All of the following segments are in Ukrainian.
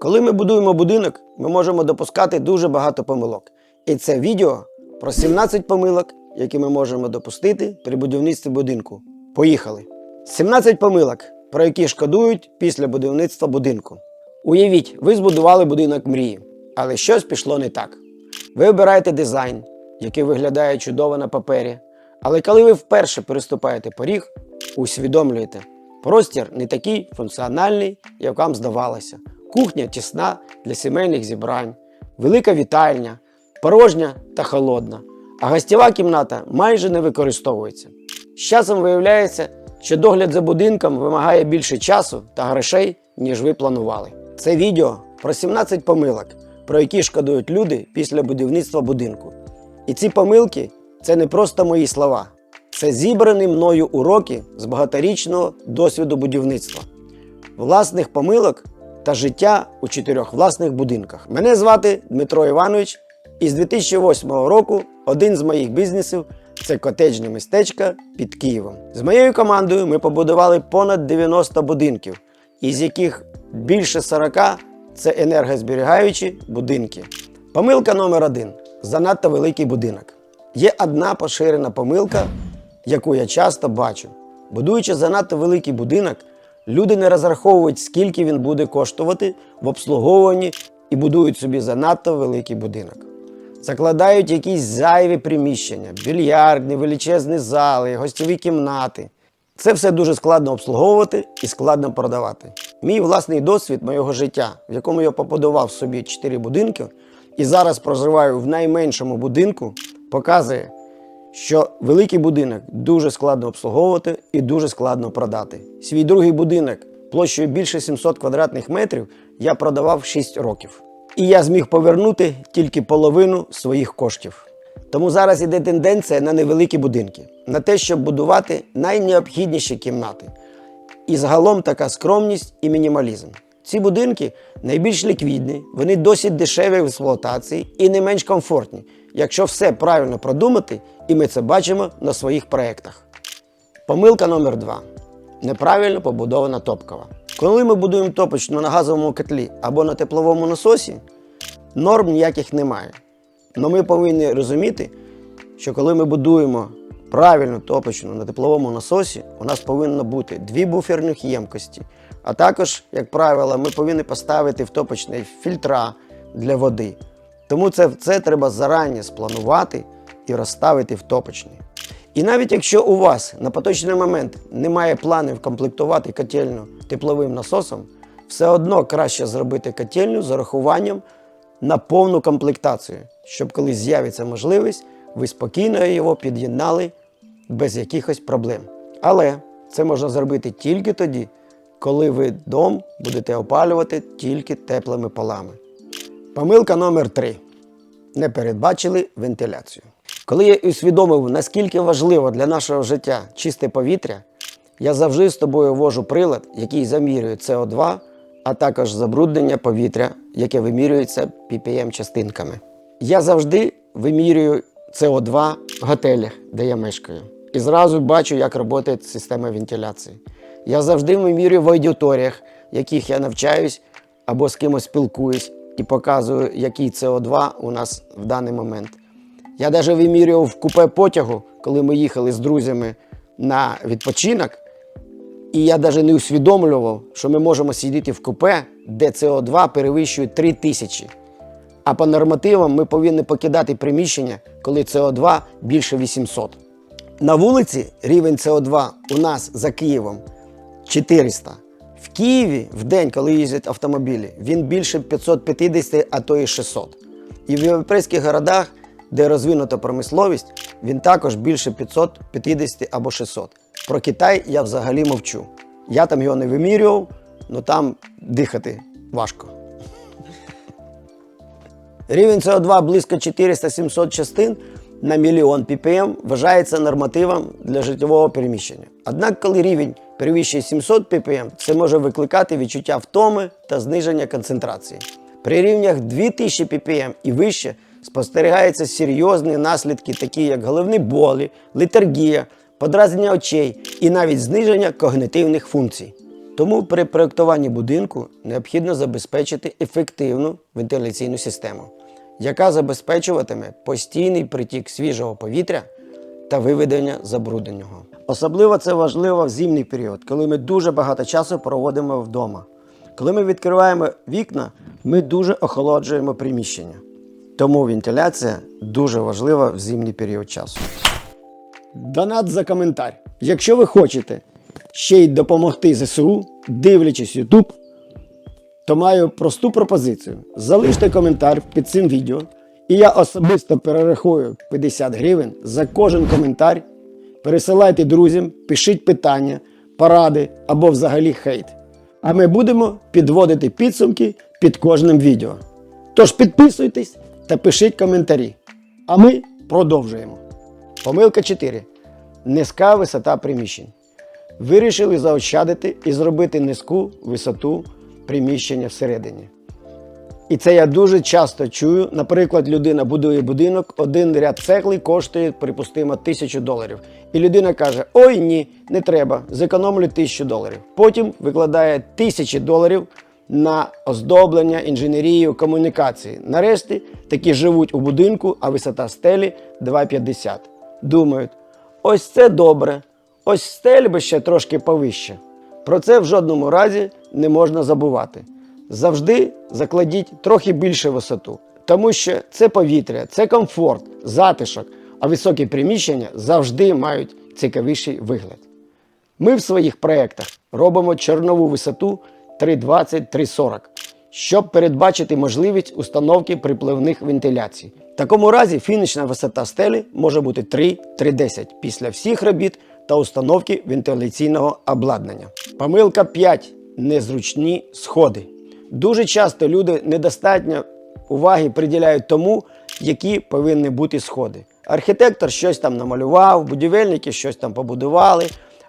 Коли ми будуємо будинок, ми можемо допускати дуже багато помилок. І це відео про 17 помилок, які ми можемо допустити при будівництві будинку. Поїхали! 17 помилок, про які шкодують після будівництва будинку. Уявіть, ви збудували будинок мрії, але щось пішло не так. Ви обираєте дизайн, який виглядає чудово на папері. Але коли ви вперше переступаєте поріг, усвідомлюєте, простір не такий функціональний, як вам здавалося. Кухня тісна для сімейних зібрань, велика вітальня, порожня та холодна, а гостєва кімната майже не використовується. З часом виявляється, що догляд за будинком вимагає більше часу та грошей, ніж ви планували. Це відео про 17 помилок, про які шкодують люди після будівництва будинку. І ці помилки це не просто мої слова, це зібрані мною уроки з багаторічного досвіду будівництва, власних помилок та життя у чотирьох власних будинках. Мене звати Дмитро Іванович, і з 2008 року один з моїх бізнесів це котеджне містечко під Києвом. З моєю командою ми побудували понад 90 будинків, із яких більше 40 це енергозберігаючі будинки. Помилка номер один занадто великий будинок. Є одна поширена помилка, яку я часто бачу. Будуючи занадто великий будинок, люди не розраховують, скільки він буде коштувати в обслуговуванні і будують собі занадто великий будинок. Закладають якісь зайві приміщення, більярдні, величезні зали, гостєві кімнати. Це все дуже складно обслуговувати і складно продавати. Мій власний досвід моєго життя, в якому я побудував собі 4 будинки і зараз проживаю в найменшому будинку, показує, що великий будинок дуже складно обслуговувати і дуже складно продати. Свій другий будинок площею більше 700 квадратних метрів я продавав 6 років. І я зміг повернути тільки половину своїх коштів. Тому зараз іде тенденція на невеликі будинки, на те, щоб будувати найнеобхідніші кімнати. І загалом така скромність і мінімалізм. Ці будинки найбільш ліквідні, вони досить дешеві в експлуатації і не менш комфортні, якщо все правильно продумати, і ми це бачимо на своїх проєктах. Помилка номер два. Неправильно побудована топкова. Коли ми будуємо топочну на газовому котлі або на тепловому насосі, норм ніяких немає. Але ми повинні розуміти, що коли ми будуємо правильну топочну на тепловому насосі, у нас повинно бути дві буферних ємкості. А також, як правило, ми повинні поставити в топочний фільтра для води. Тому це, це треба зарані спланувати і розставити в топочний. І навіть якщо у вас на поточний момент немає планів комплектувати котельню тепловим насосом, все одно краще зробити котельню з урахуванням на повну комплектацію, щоб коли з'явиться можливість, ви спокійно його під'єднали без якихось проблем. Але це можна зробити тільки тоді, коли ви дом будете опалювати тільки теплими полами. Помилка номер 3 не передбачили вентиляцію. Коли я усвідомив, наскільки важливо для нашого життя чисте повітря, я завжди з тобою вожу прилад, який замірює СО2, а також забруднення повітря, яке вимірюється ppm частинками. Я завжди вимірюю СО2 в готелях, де я мешкаю, і зразу бачу, як працює система вентиляції. Я завжди вимірюю в аудиторіях, в яких я навчаюсь або з кимось спілкуюсь, і показую, який СО2 у нас в даний момент. Я навіть вимірював в купе потягу, коли ми їхали з друзями на відпочинок. І я навіть не усвідомлював, що ми можемо сидіти в купе, де СО2 перевищує 3 тисячі. А по нормативам ми повинні покидати приміщення, коли СО2 більше 800. На вулиці рівень СО2 у нас за Києвом 400. Києві в день, коли їздять автомобілі, він більше 550, а то і 600. І в європейських городах, де розвинута промисловість, він також більше 550 або 600. Про Китай я взагалі мовчу. Я там його не вимірював, але там дихати важко. Рівень СО2 близько 400-700 частин на мільйон ppm вважається нормативом для житлового переміщення. Однак, коли рівень перевищує 700 ppm, це може викликати відчуття втоми та зниження концентрації. При рівнях 2000 ppm і вище спостерігаються серйозні наслідки, такі як головні болі, летаргія, подразнення очей і навіть зниження когнитивних функцій. Тому при проєктуванні будинку необхідно забезпечити ефективну вентиляційну систему, яка забезпечуватиме постійний притік свіжого повітря та виведення забрудненого. Особливо це важливо в зимній період, коли ми дуже багато часу проводимо вдома. Коли ми відкриваємо вікна, ми дуже охолоджуємо приміщення. Тому вентиляція дуже важлива в зимній період часу. Донат за коментар. Якщо ви хочете ще й допомогти ЗСУ, дивлячись YouTube, то маю просту пропозицію. Залиште коментар під цим відео, і я особисто перерахую 50 гривень за кожен коментар. Пересилайте друзям, пишіть питання, поради або взагалі хейт. А ми будемо підводити підсумки під кожним відео. Тож підписуйтесь та пишіть коментарі. А ми продовжуємо. Помилка 4. Низька висота приміщень. Вирішили заощадити і зробити низьку висоту приміщення всередині. І це я дуже часто чую. Наприклад, людина будує будинок, один ряд цегли коштує, припустимо, тисячу доларів. І людина каже: Ой ні, не треба, зекономлю тисячу доларів. Потім викладає тисячі доларів на оздоблення, інженерію, комунікації. Нарешті такі живуть у будинку, а висота стелі 2,50. Думають, ось це добре, ось стель би ще трошки повище. Про це в жодному разі не можна забувати. Завжди закладіть трохи більше висоту, тому що це повітря, це комфорт, затишок, а високі приміщення завжди мають цікавіший вигляд. Ми в своїх проєктах робимо чорнову висоту 320-340, щоб передбачити можливість установки припливних вентиляцій. В такому разі фінішна висота стелі може бути 3-310 після всіх робіт та установки вентиляційного обладнання. Помилка 5. Незручні сходи. Дуже часто люди недостатньо уваги приділяють тому, які повинні бути сходи. Архітектор щось там намалював, будівельники щось там побудували,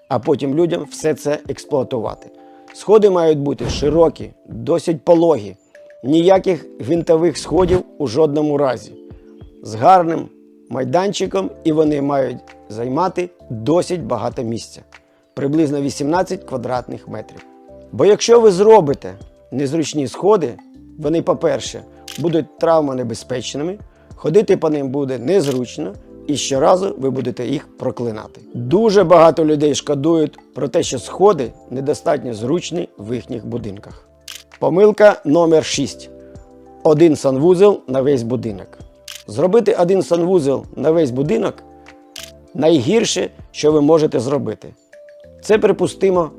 а потім людям все це експлуатувати. Сходи мають бути широкі, досить пологі, ніяких гвинтових сходів у жодному разі. З гарним майданчиком, і вони мають займати досить багато місця приблизно 18 квадратних метрів. Бо якщо ви зробите незручні сходи, вони, по-перше, будуть травмонебезпечними, ходити по ним буде незручно, і щоразу ви будете їх проклинати. Дуже багато людей шкодують про те, що сходи недостатньо зручні в їхніх будинках. Помилка номер 6. Один санвузел на весь будинок. Зробити один санвузел на весь будинок найгірше, що ви можете зробити. Це припустимо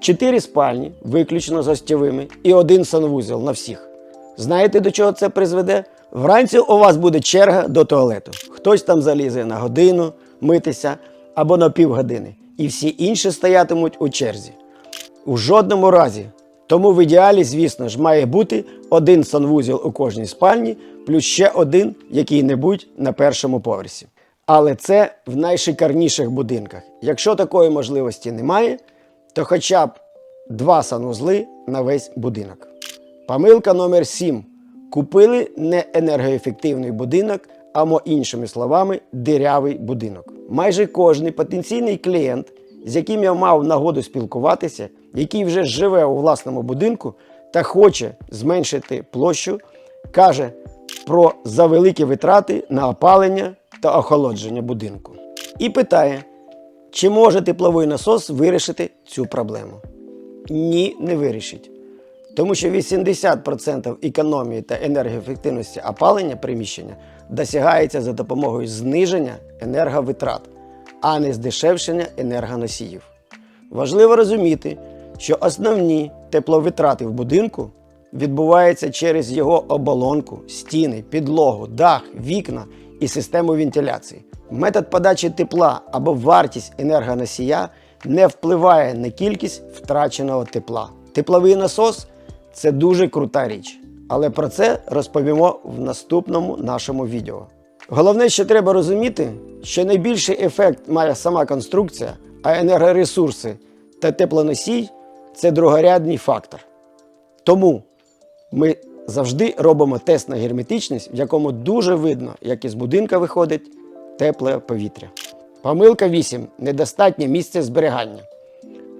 4 спальні, виключно з гостєвими, і один санвузел на всіх. Знаєте, до чого це призведе? Вранці у вас буде черга до туалету. Хтось там залізе на годину митися або на півгодини. І всі інші стоятимуть у черзі. У жодному разі. Тому в ідеалі, звісно ж, має бути один санвузел у кожній спальні, плюс ще один який-небудь на першому поверсі. Але це в найшикарніших будинках. Якщо такої можливості немає, то хоча б два санвузли на весь будинок. Помилка номер 7. Купили не енергоефективний будинок, або іншими словами, дирявий будинок. Майже кожний потенційний клієнт, з яким я мав нагоду спілкуватися, який вже живе у власному будинку та хоче зменшити площу, каже про завеликі витрати на опалення та охолодження будинку. І питає, чи може тепловий насос вирішити цю проблему? Ні, не вирішить. Тому що 80% економії та енергоефективності опалення приміщення досягається за допомогою зниження енерговитрат, а не здешевшення енергоносіїв. Важливо розуміти, що основні тепловитрати в будинку відбуваються через його оболонку, стіни, підлогу, дах, вікна і систему вентиляції. Метод подачі тепла або вартість енергоносія не впливає на кількість втраченого тепла. Тепловий насос це дуже крута річ, але про це розповімо в наступному нашому відео. Головне, що треба розуміти, що найбільший ефект має сама конструкція, а енергоресурси та теплоносій це другорядний фактор. Тому ми завжди робимо тест на герметичність, в якому дуже видно, як із будинка виходить тепле повітря. Помилка 8. Недостатнє місце зберігання.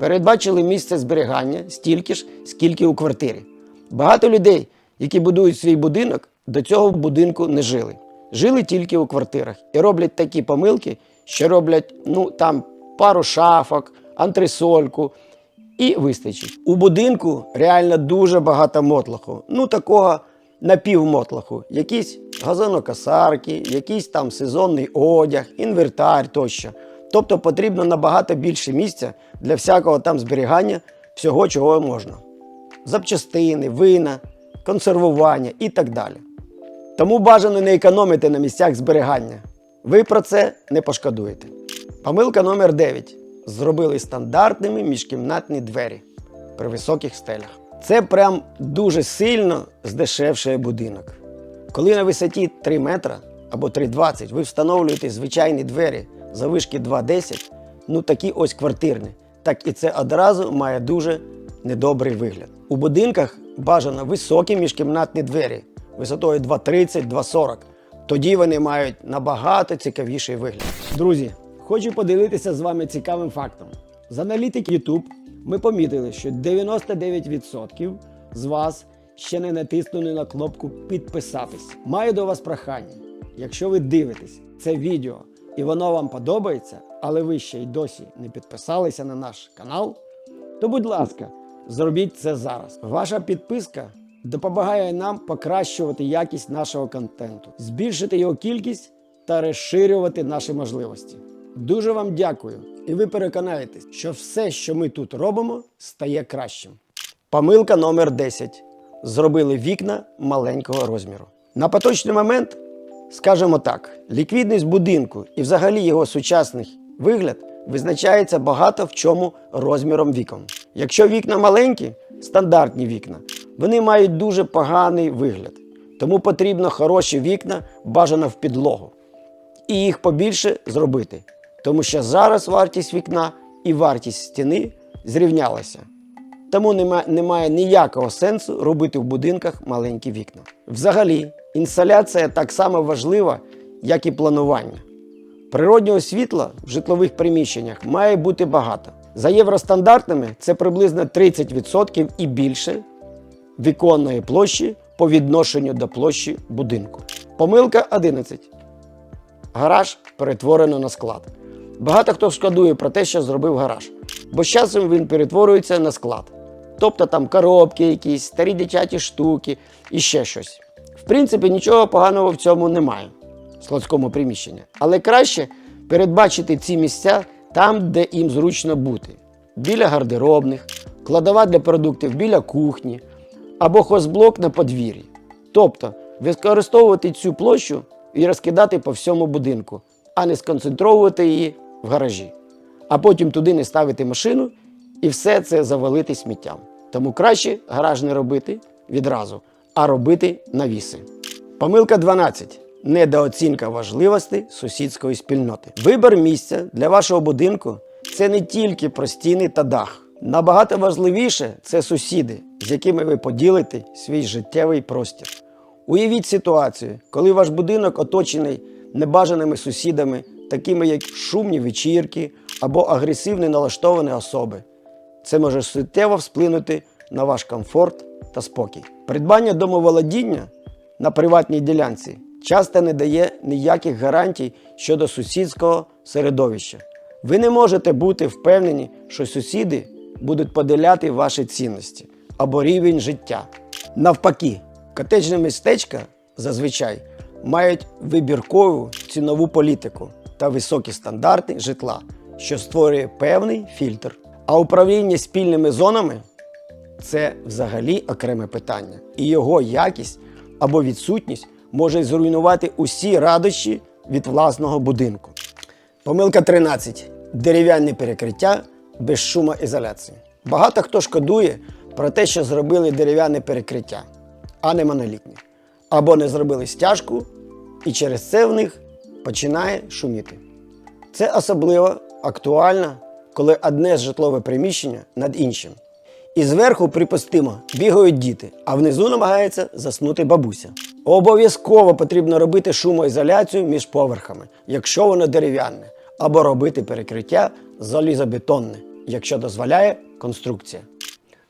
Передбачили місце зберігання стільки ж, скільки у квартирі. Багато людей, які будують свій будинок, до цього будинку не жили. Жили тільки у квартирах і роблять такі помилки, що роблять ну, там пару шафок, антресольку і вистачить. У будинку реально дуже багато мотлоху. Ну, такого напівмотлоху. Якісь газонокосарки, якийсь там сезонний одяг, інвертар тощо. Тобто потрібно набагато більше місця для всякого там зберігання всього, чого можна. Запчастини, вина, консервування і так далі. Тому бажано не економити на місцях зберігання. Ви про це не пошкодуєте. Помилка номер 9. Зробили стандартними міжкімнатні двері при високих стелях. Це прям дуже сильно здешевшує будинок. Коли на висоті 3 метра або 3,20 ви встановлюєте звичайні двері за вишки 2,10, ну такі ось квартирні, так і це одразу має дуже недобрий вигляд. У будинках бажано високі міжкімнатні двері висотою 2,30, 2,40. Тоді вони мають набагато цікавіший вигляд. Друзі, хочу поділитися з вами цікавим фактом. З аналітики YouTube ми помітили, що 99% з вас ще не натиснули на кнопку підписатись. Маю до вас прохання. Якщо ви дивитесь це відео і воно вам подобається, але ви ще й досі не підписалися на наш канал, то будь ласка, зробіть це зараз. Ваша підписка допомагає нам покращувати якість нашого контенту, збільшити його кількість та розширювати наші можливості. Дуже вам дякую, і ви переконаєтесь, що все, що ми тут робимо, стає кращим. Помилка номер 10. Зробили вікна маленького розміру. На поточний момент, скажімо так, ліквідність будинку і взагалі його сучасний вигляд визначається багато в чому розміром вікон. Якщо вікна маленькі, стандартні вікна, вони мають дуже поганий вигляд. Тому потрібно хороші вікна бажано в підлогу. І їх побільше зробити. Тому що зараз вартість вікна і вартість стіни зрівнялася. Тому нема, немає ніякого сенсу робити в будинках маленькі вікна. Взагалі, інсталяція так само важлива, як і планування. Природнього світла в житлових приміщеннях має бути багато. За євростандартами це приблизно 30% і більше віконної площі по відношенню до площі будинку. Помилка 11. Гараж перетворено на склад. Багато хто шкодує про те, що зробив гараж, бо з часом він перетворюється на склад. Тобто там коробки якісь, старі дитячі штуки і ще щось. В принципі, нічого поганого в цьому немає в складському приміщенні. Але краще передбачити ці місця там, де їм зручно бути. Біля гардеробних, кладова для продуктів біля кухні або хозблок на подвір'ї. Тобто використовувати цю площу і розкидати по всьому будинку, а не сконцентровувати її в гаражі. А потім туди не ставити машину і все це завалити сміттям. Тому краще гараж не робити відразу, а робити навіси. Помилка 12. Недооцінка важливості сусідської спільноти. Вибір місця для вашого будинку це не тільки про стіни та дах. Набагато важливіше це сусіди, з якими ви поділите свій життєвий простір. Уявіть ситуацію, коли ваш будинок оточений небажаними сусідами, такими як шумні вечірки або агресивно налаштовані особи. Це може суттєво вплинути на ваш комфорт та спокій. Придбання домоволодіння на приватній ділянці часто не дає ніяких гарантій щодо сусідського середовища. Ви не можете бути впевнені, що сусіди будуть поділяти ваші цінності або рівень життя. Навпаки, котеджне містечка зазвичай мають вибіркову цінову політику та високі стандарти житла, що створює певний фільтр. А управління спільними зонами це взагалі окреме питання. І його якість або відсутність може зруйнувати усі радощі від власного будинку. Помилка 13. Дерев'яне перекриття без шумоізоляції. Багато хто шкодує про те, що зробили дерев'яне перекриття, а не монолітні. Або не зробили стяжку, і через це в них починає шуміти. Це особливо актуально, коли одне житлове приміщення над іншим. І зверху, припустимо, бігають діти, а внизу намагається заснути бабуся. Обов'язково потрібно робити шумоізоляцію між поверхами, якщо воно дерев'яне, або робити перекриття залізобетонне. якщо дозволяє конструкція.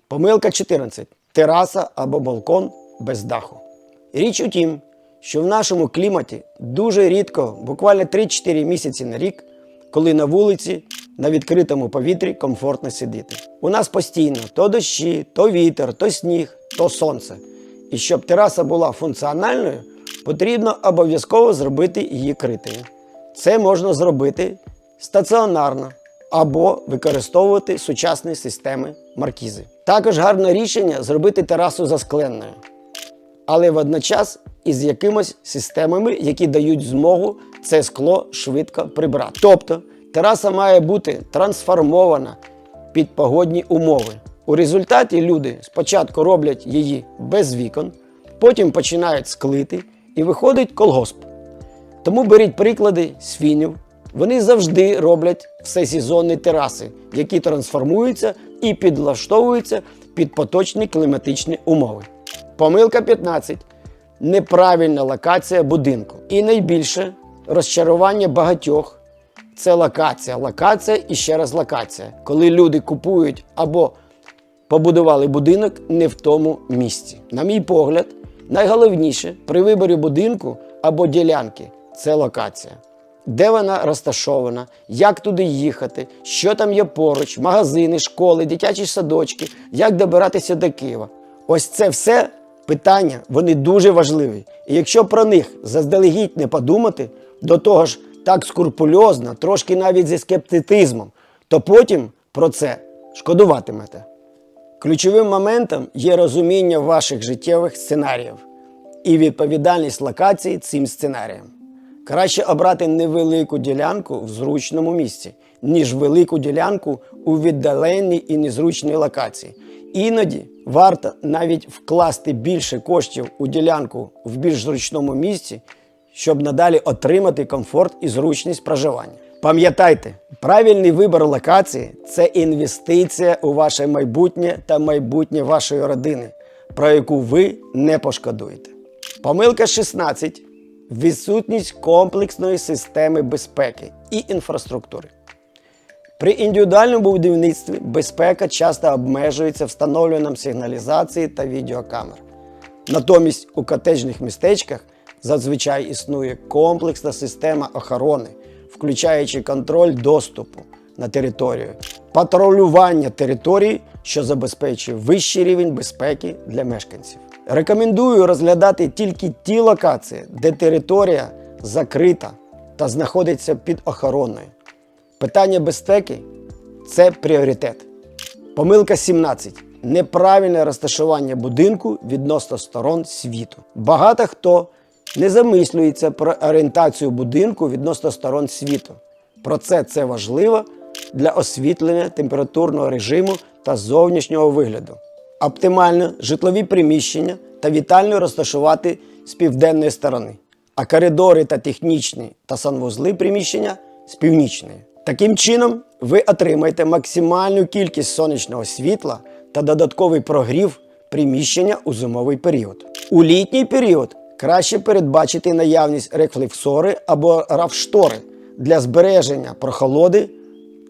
Помилка 14. Тераса або балкон без даху. Річ у тім, що в нашому кліматі дуже рідко, буквально 3-4 місяці на рік, коли на вулиці на відкритому повітрі комфортно сидіти. У нас постійно то дощі, то вітер, то сніг, то сонце. І щоб тераса була функціональною, потрібно обов'язково зробити її критою. Це можна зробити стаціонарно або використовувати сучасні системи маркізи. Також гарне рішення зробити терасу заскленною, але водночас із якимось системами, які дають змогу це скло швидко прибрати. Тобто тераса має бути трансформована під погодні умови. У результаті люди спочатку роблять її без вікон, потім починають склити і виходить колгосп. Тому беріть приклади з фінів. Вони завжди роблять всесезонні тераси, які трансформуються і підлаштовуються під поточні кліматичні умови. Помилка 15. Неправильна локація будинку. І найбільше розчарування багатьох це локація, локація і ще раз локація. Коли люди купують або побудували будинок не в тому місці. На мій погляд, найголовніше при виборі будинку або ділянки це локація. Де вона розташована, як туди їхати, що там є поруч, магазини, школи, дитячі садочки, як добиратися до Києва. Ось це все питання, вони дуже важливі. І якщо про них заздалегідь не подумати, до того ж так скрупульозно, трошки навіть зі скептицизмом, то потім про це шкодуватимете. Ключовим моментом є розуміння ваших життєвих сценаріїв і відповідальність локації цим сценаріям. Краще обрати невелику ділянку в зручному місці, ніж велику ділянку у віддаленій і незручній локації. Іноді варто навіть вкласти більше коштів у ділянку в більш зручному місці, щоб надалі отримати комфорт і зручність проживання. Пам'ятайте, правильний вибір локації це інвестиція у ваше майбутнє та майбутнє вашої родини, про яку ви не пошкодуєте. Помилка 16. Відсутність комплексної системи безпеки і інфраструктури. При індивідуальному будівництві безпека часто обмежується встановленням сигналізації та відеокамер. Натомість у котеджних містечках зазвичай існує комплексна система охорони, включаючи контроль доступу на територію, патрулювання території, що забезпечує вищий рівень безпеки для мешканців. Рекомендую розглядати тільки ті локації, де територія закрита та знаходиться під охороною. Питання безпеки це пріоритет. Помилка 17. Неправильне розташування будинку відносно сторон світу. Багато хто не замислюється про орієнтацію будинку відносно сторон світу. Про це це важливо для освітлення температурного режиму та зовнішнього вигляду. Оптимально житлові приміщення та вітальню розташувати з південної сторони, а коридори та технічні та санвузли приміщення з північної. Таким чином, ви отримаєте максимальну кількість сонячного світла та додатковий прогрів приміщення у зимовий період. У літній період краще передбачити наявність рефлексори або рафштори для збереження прохолоди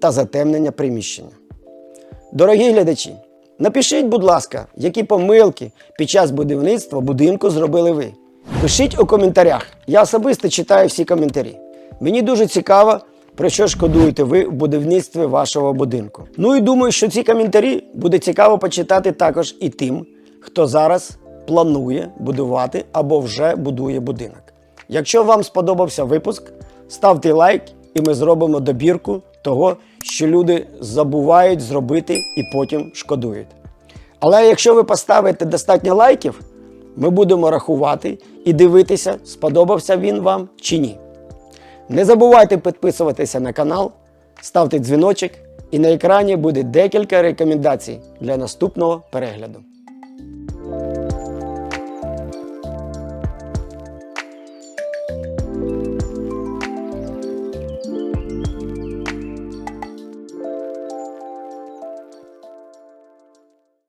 та затемнення приміщення. Дорогі глядачі, напишіть, будь ласка, які помилки під час будівництва будинку зробили ви. Пишіть у коментарях. Я особисто читаю всі коментарі. Мені дуже цікаво, про що шкодуєте ви в будівництві вашого будинку. Ну і думаю, що ці коментарі буде цікаво почитати також і тим, хто зараз планує будувати або вже будує будинок. Якщо вам сподобався випуск, ставте лайк і ми зробимо добірку того, що люди забувають зробити і потім шкодують. Але якщо ви поставите достатньо лайків, ми будемо рахувати і дивитися, сподобався він вам чи ні. Не забувайте підписуватися на канал, ставте дзвіночок, і на екрані буде декілька рекомендацій для наступного перегляду.